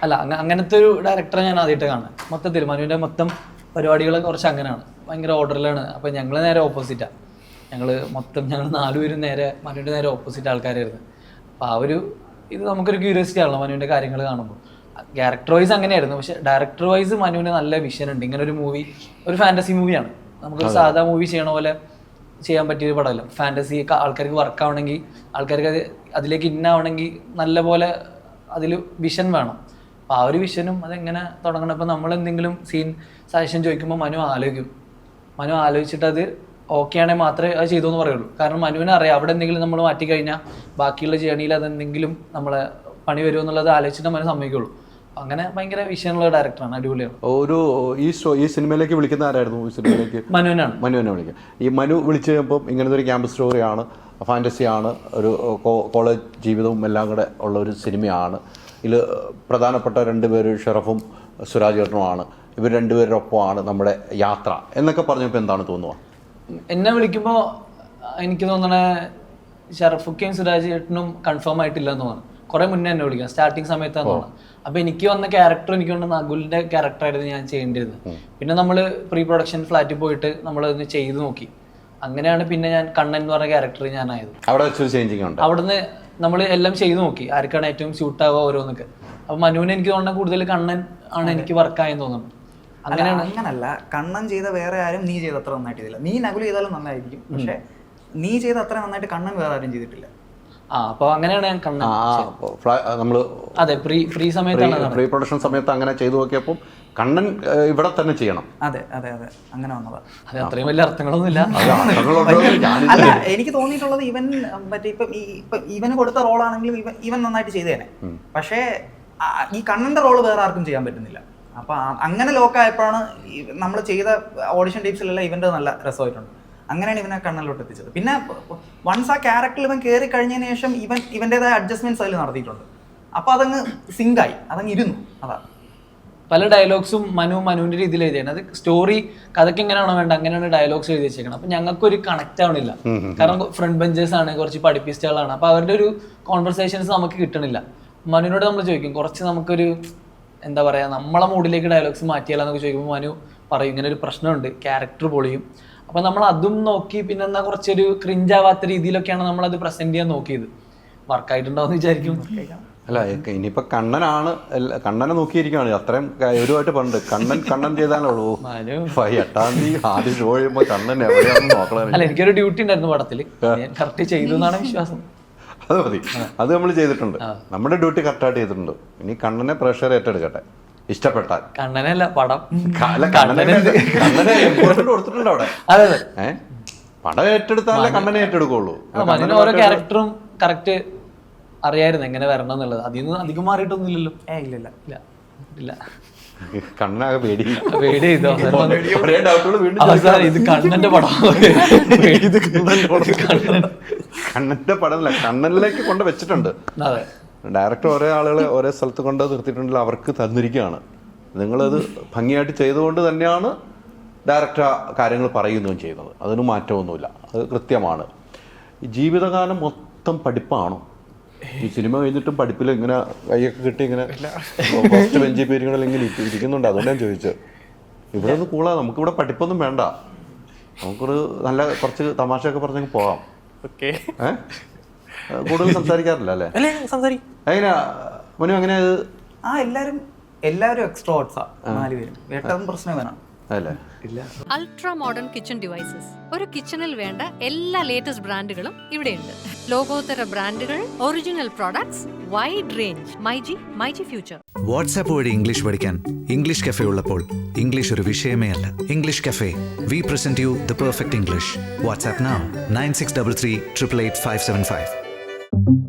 അല്ല അങ്ങ- അങ്ങനത്തെ ഒരു ഡയറക്ടറെ ഞാൻ ആദ്യമായിട്ട് കാണാം മൊത്തത്തിൽ മനുവിന്റെ മൊത്തം പരിപാടികൾ കുറച്ച് അങ്ങനെയാണ്. ഭയങ്കര ഓർഡറിലാണ് അപ്പം ഞങ്ങൾ നേരെ ഓപ്പോസിറ്റാണ് ഞങ്ങൾ മൊത്തം ഞങ്ങൾ നാലുപേരും നേരെ മനുവിന്റെ നേരെ ഓപ്പോസിറ്റ് ആൾക്കാരായിരുന്നു. അപ്പോൾ ആ ഒരു ഇത് നമുക്കൊരു ക്യൂരിയോസിറ്റി ആണല്ലോ മനുവിന്റെ കാര്യങ്ങൾ കാണുമ്പോൾ ക്യാരക്ടർ വൈസ് അങ്ങനെയായിരുന്നു. പക്ഷെ ഡയറക്ടർ വൈസ് മനുവിന് നല്ല വിഷൻ ഉണ്ട്. ഇങ്ങനെ ഒരു മൂവി ഒരു ഫാന്റസി മൂവിയാണ് നമുക്കൊരു സാധാ മൂവി ചെയ്യണ പോലെ ചെയ്യാൻ പറ്റിയൊരു പടമല്ല. ഫാന്റസി ആൾക്കാർക്ക് വർക്ക് ആവണമെങ്കിൽ ആൾക്കാർക്ക് അത് അതിലേക്ക് ഇന്നാവണമെങ്കിൽ നല്ല പോലെ അതിൽ വിഷൻ വേണം. അപ്പോൾ ആ ഒരു വിഷനും അതെങ്ങനെ തുടങ്ങണം? ഇപ്പോൾ നമ്മൾ എന്തെങ്കിലും സീൻ സജഷൻ ചോദിക്കുമ്പോൾ മനു ആലോചിക്കും. മനു ആലോചിച്ചിട്ട് അത് ഓക്കെ ആണെങ്കിൽ മാത്രമേ അത് ചെയ്തു എന്ന് പറയുള്ളൂ. കാരണം മനുവിനെ അറിയാം അവിടെ എന്തെങ്കിലും നമ്മൾ മാറ്റി കഴിഞ്ഞാൽ ബാക്കിയുള്ള ജേണിയിൽ അതെന്തെങ്കിലും നമ്മളെ പണി വരുമോ എന്നുള്ളത് ആലോചിച്ചിട്ട് മനു സമ്മതിക്കുള്ളൂ. അങ്ങനെ ഭയങ്കര വിഷയമുള്ള ഡയറക്ടറാണ് അടിപൊളിയാണ്. ഒരു ഈ ഷോ ഈ സിനിമയിലേക്ക് വിളിക്കുന്ന ആരായിരുന്നു ഈ സിനിമയിലേക്ക്? മനുവിനാണ്. മനുവിനെ വിളിക്കുക. ഈ മനു വിളിച്ചു കഴിയുമ്പോൾ ഇങ്ങനത്തെ ഒരു ക്യാമ്പസ് സ്റ്റോറിയാണ് ഫാന്റസിയാണ് ഒരു കോളേജ് ജീവിതവും എല്ലാം കൂടെ ഉള്ള ഒരു സിനിമയാണ്. ഇതിൽ പ്രധാനപ്പെട്ട രണ്ടുപേര് ഷെറഫും സുരാജ് ചേട്ടനുമാണ് ഇവർ രണ്ടുപേരുടെ ഒപ്പമാണ് നമ്മുടെ യാത്ര. എന്നൊക്കെ പറഞ്ഞപ്പോൾ എന്താണ് തോന്നുക എന്നെ വിളിക്കുമ്പോൾ എനിക്ക് തോന്നണേ ഷറഫുക്കയും സുരാജ് ചേട്ടനും കൺഫേം ആയിട്ടില്ല എന്ന് തോന്നുന്നു. കുറെ മുന്നേ എന്നെ വിളിക്കാം സ്റ്റാർട്ടിങ് സമയത്താണ് അപ്പോൾ അപ്പൊ എനിക്ക് വന്ന ക്യാരക്ടർ എനിക്ക് കൊണ്ട് നകുലിന്റെ ക്യാരക്ടറായിരുന്നു ഞാൻ ചെയ്യേണ്ടിയിരുന്നത്. പിന്നെ നമ്മൾ പ്രീ പ്രൊഡക്ഷൻ ഫ്ലാറ്റിൽ പോയിട്ട് നമ്മൾ അത് ചെയ്ത് നോക്കി. അങ്ങനെയാണ് പിന്നെ ഞാൻ കണ്ണൻ എന്ന് പറഞ്ഞ ക്യാരക്ടർ ഞാനായത്. അവിടെ വെച്ചൊരു ചേഞ്ചിങ് ഉണ്ട്. അവിടുന്ന് നമ്മൾ എല്ലാം ചെയ്തു നോക്കി. ആർക്കാണ് ഏറ്റവും സ്യൂട്ട് ആവുക ഓരോന്നൊക്കെ. അപ്പൊ മനുവിന് എനിക്ക് തോന്നുന്ന കൂടുതൽ കണ്ണൻ ആണ് എനിക്ക് വർക്കായെന്ന് തോന്നുന്നു. അങ്ങനെയാണ്. അങ്ങനല്ല. കണ്ണൻ ചെയ്ത വേറെ ആരും നീ ചെയ്ത അത്ര നന്നായിട്ട് ചെയ്തില്ല നീ നകുൽ ചെയ്താലും നന്നായിരിക്കും. പക്ഷെ നീ ചെയ്ത അത്ര നന്നായിട്ട് കണ്ണൻ വേറെ ആരും ചെയ്തിട്ടില്ല. സമയത്താണ് പ്രീ പ്രൊഡക്ഷൻ സമയത്ത് അങ്ങനെ ചെയ്തു നോക്കിയപ്പോൾ കണ്ണൻ ഇവിടെ തന്നെ ചെയ്യണം. അതെ അതെ അതെ അങ്ങനെ വന്നതാ. അത് അത്രയും വലിയ എന്ന് ഞാനിത് അല്ല എനിക്ക് തോന്നിയിട്ടുള്ളത് ഇവൻ മറ്റേ ഇപ്പം ഇവന് കൊടുത്ത റോളാണെങ്കിലും ഇവൻ ഇവൻ നന്നായിട്ട് ചെയ്തേനെ. പക്ഷേ ഈ കണ്ണന്റെ റോൾ വേറെ ആർക്കും ചെയ്യാൻ പറ്റുന്നില്ല. അപ്പൊ അങ്ങനെ ലോക്കായപ്പോഴാണ് നമ്മൾ ചെയ്ത ഓഡിഷൻ ടീപ്സിലെല്ലാം ഇവന്റെ നല്ല രസമായിട്ടുണ്ട്. അങ്ങനെയാണ് ഇവനെ കണ്ണനിലോട്ട് എത്തിച്ചത്. പിന്നെ വൺസ് ആ ക്യാരക്ടർ ഇവൻ കയറി കഴിഞ്ഞതിന് ശേഷം ഇവൻ ഇവന്റെതായ അഡ്ജസ്റ്റ്മെന്റ്സ് അതിൽ നടത്തിയിട്ടുണ്ട്. അപ്പൊ അതങ്ങ് സിങ്കായി അതങ്ങ് ഇരുന്നു അതാ. പല ഡയലോഗ്സും മനു മനുവിന്റെ രീതിയിൽ എഴുതിയാണ് അത് സ്റ്റോറി കഥയ്ക്ക് എങ്ങനെയാണോ വേണ്ട അങ്ങനെയാണ് ഡയലോഗ്സ് എഴുതി വെച്ചേക്കണം അപ്പൊ ഞങ്ങൾക്കൊരു കണക്റ്റ് ആവണില്ല. കാരണം ഫ്രണ്ട് ബെഞ്ചേഴ്സ് ആണ് കുറച്ച് പഠിപ്പിസ്റ്റുകളാണ്. അപ്പൊ അവരുടെ ഒരു കോൺവെർസേഷൻസ് നമുക്ക് കിട്ടണില്ല. മനുവിനോട് നമ്മൾ ചോദിക്കും കുറച്ച് നമുക്കൊരു എന്താ പറയാ നമ്മളെ മൂഡിലേക്ക് ഡയലോഗ്സ് മാറ്റിയാലോ മാറ്റിയാലെന്നൊക്കെ ചോദിക്കുമ്പോൾ മനു പറയും ഇങ്ങനെ ഒരു പ്രശ്നമുണ്ട് ക്യാരക്ടർ പൊളിയും. അപ്പൊ നമ്മൾ അതും നോക്കി പിന്നെ എന്നാ കുറച്ചൊരു ക്രിഞ്ച് ആവാത്ത രീതിയിലൊക്കെയാണ് നമ്മൾ അത് പ്രസന്റ് ചെയ്യാൻ നോക്കിയത്. വർക്കായിട്ടുണ്ടാവും വിചാരിക്കും. അല്ല ഇനിയിപ്പൊ കണ്ണനാണ് കണ്ണനെ നോക്കിയിരിക്കുകയാണ്. അത്രയും ഗൗരവമായിട്ട് പറഞ്ഞത് കണ്ണൻ കണ്ണൻ ചെയ്താലുള്ളൂ എട്ടാം തീയതി ആദ്യം ഷോ ചെയ്യുമ്പോ കണ്ണൻ എവിടെയാണെന്ന് നോക്കണം അല്ല എനിക്കൊരു ഡ്യൂട്ടി ഉണ്ടായിരുന്നു പടത്തിൽ ഞാൻ കറക്റ്റ് ചെയ്തു എന്നാണ് വിശ്വാസം. അത് മതി. അത് നമ്മൾ ചെയ്തിട്ടുണ്ട്. നമ്മുടെ ഡ്യൂട്ടി കറക്റ്റായിട്ട് ചെയ്തിട്ടുണ്ട്. ഇനി കണ്ണനെ പ്രഷർ ഏറ്റെടുക്കട്ടെ. ഇഷ്ടപ്പെട്ടാൽ കണ്ണനല്ല പടം. കണ്ണനെ കൊടുത്തിട്ടുണ്ട് അവിടെ? അതെ അതെ. പടം ഏറ്റെടുത്താലേ കണ്ണനെ ഏറ്റെടുക്കുള്ളൂ. ഓരോ ക്യാരക്ടറും കറക്റ്റ് അറിയായിരുന്നു എങ്ങനെ വരണം എന്നുള്ളത്. അതിൽ നിന്ന് അധികം മാറിയിട്ടൊന്നും ഇല്ലല്ലോ ഏ ഇല്ല ഇല്ല. ഇല്ല കണ്ണനാകെ പേടി. പേടി ഇത് കണ്ണന്റെ പടം. ഇത് കണ്ണന്റെ പടം. കണ്ണനിലേക്ക് കൊണ്ട് വെച്ചിട്ടുണ്ട്. അതെ. ഡയറക്ടർ ഓരോ ആളുകളെ ഓരോ സ്ഥലത്ത് കൊണ്ട് നിർത്തിയിട്ടുണ്ടെങ്കിൽ അവർക്ക് തന്നിരിക്കുകയാണ്. നിങ്ങളത് ഭംഗിയായിട്ട് ചെയ്തുകൊണ്ട് തന്നെയാണ് ഡയറക്റ്റ് ആ കാര്യങ്ങൾ പറയുകയും ചെയ്യുന്നത്. അതിന് മാറ്റമൊന്നുമില്ല. അത് കൃത്യമാണ്. ജീവിതകാലം മൊത്തം പഠിപ്പാണോ? ഈ സിനിമ കഴിഞ്ഞിട്ടും പഠിപ്പിൽ ഇങ്ങനെ കൈയൊക്കെ കിട്ടി ഇങ്ങനെ ഫസ്റ്റ് ബെഞ്ചിൽ പേരുകളിൽ ഇങ്ങനെ ഇരി- ഇരിക്കുന്നുണ്ട്. അതുകൊണ്ട് ഞാൻ ചോദിച്ചത്. ഇവിടെ ഒന്ന് കൂളാ നമുക്കിവിടെ പഠിപ്പൊന്നും വേണ്ട. നമുക്കൊരു നല്ല കുറച്ച് തമാശയൊക്കെ പറഞ്ഞങ്ങ് പോകാം. ഓക്കെ. ഏഹ് കൂടുതൽ സംസാരിക്കാറില്ല അല്ലേ? അല്ലേ സംസാരിക്കും എങ്ങനെയാ മനു അങ്ങനെ ആ എല്ലാരും എല്ലാവരും എക്സ്ട്രോട്സാ നാല് പേരും. പ്രശ്നം വേണം അല്ലേ? അൾട്രാ മോഡേൺ കിച്ചൺ ഡിവൈസസ് ഒരു കിച്ചണിൽ വേണ്ട എല്ലാ ലേറ്റസ്റ്റ് ബ്രാൻഡുകളും ഇവിടെയുണ്ട്. ലോകോത്തര ബ്രാൻഡുകൾ original products wide range myG myG future WhatsApp വഴി ഇംഗ്ലീഷ് പഠിക്കാൻ ഇംഗ്ലീഷ് കഫേ ഉള്ളപ്പോൾ ഇംഗ്ലീഷ് ഒരു വിഷയമേ അല്ല. English cafe we present you the perfect English WhatsApp nine six double three triple eight five seven five thank you